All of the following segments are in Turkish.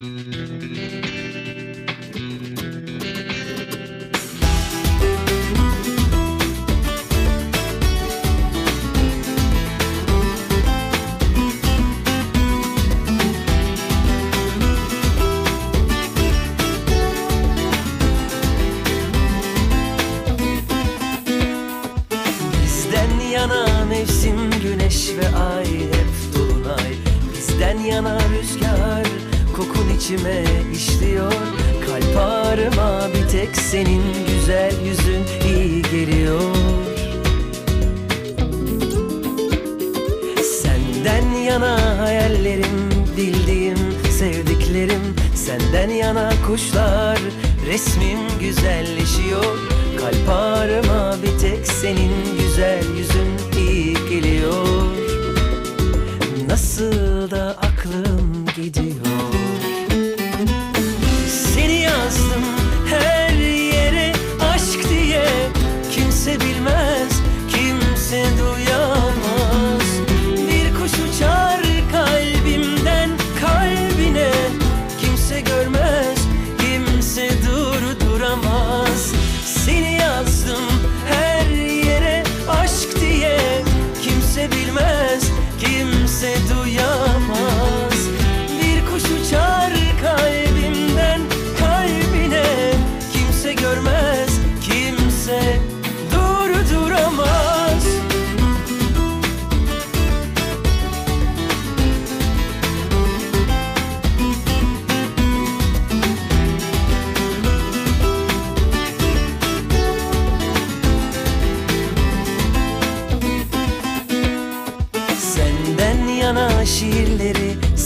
Bizden yana mevsim güneş ve ay hep dolunay. Bizden yana rüzgar içime işliyor. Kalp ağrıma bir tek senin güzel yüzün iyi geliyor. Senden yana hayallerim, bildiğim, sevdiklerim. Senden yana kuşlar, resmim güzelleşiyor. Kalp ağrıma bir tek senin güzel yüzün iyi geliyor. Nasıl da aklım gidiyor bilmez, kimse duyamaz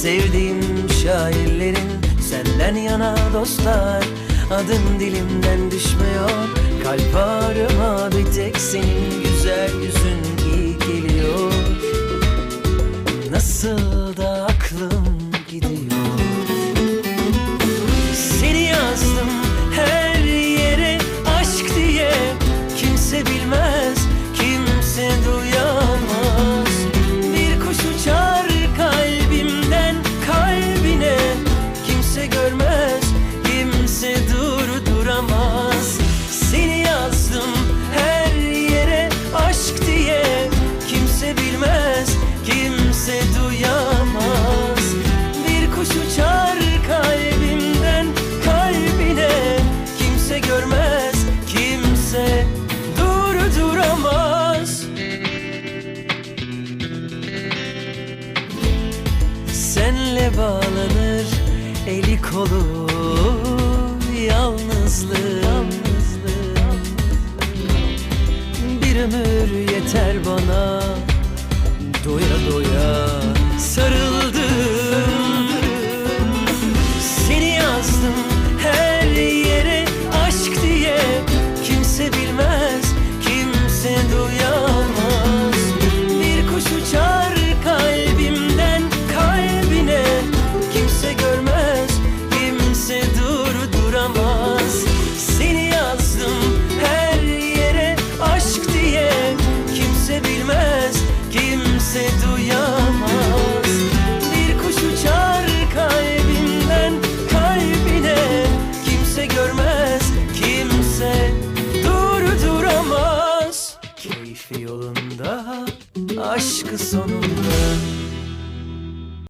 sevdiğim şairlerin Senden yana dostlar. Adın dilimden düşmüyor Kalp ağrıma bir tek senin güzel yüzün iyi geliyor. Nasıl da aklım gidiyor. Seni yazdım her yere aşk diye Kimse bilmez, kimse duyamaz. Bir kuş uçar kalbimden kalbine Kimse görmez, kimse durduramaz Senle bağlanır eli kolu yalnızlığım Bir ömür yeter bana doya doya sarıldım yolunda Aşkı sonunda.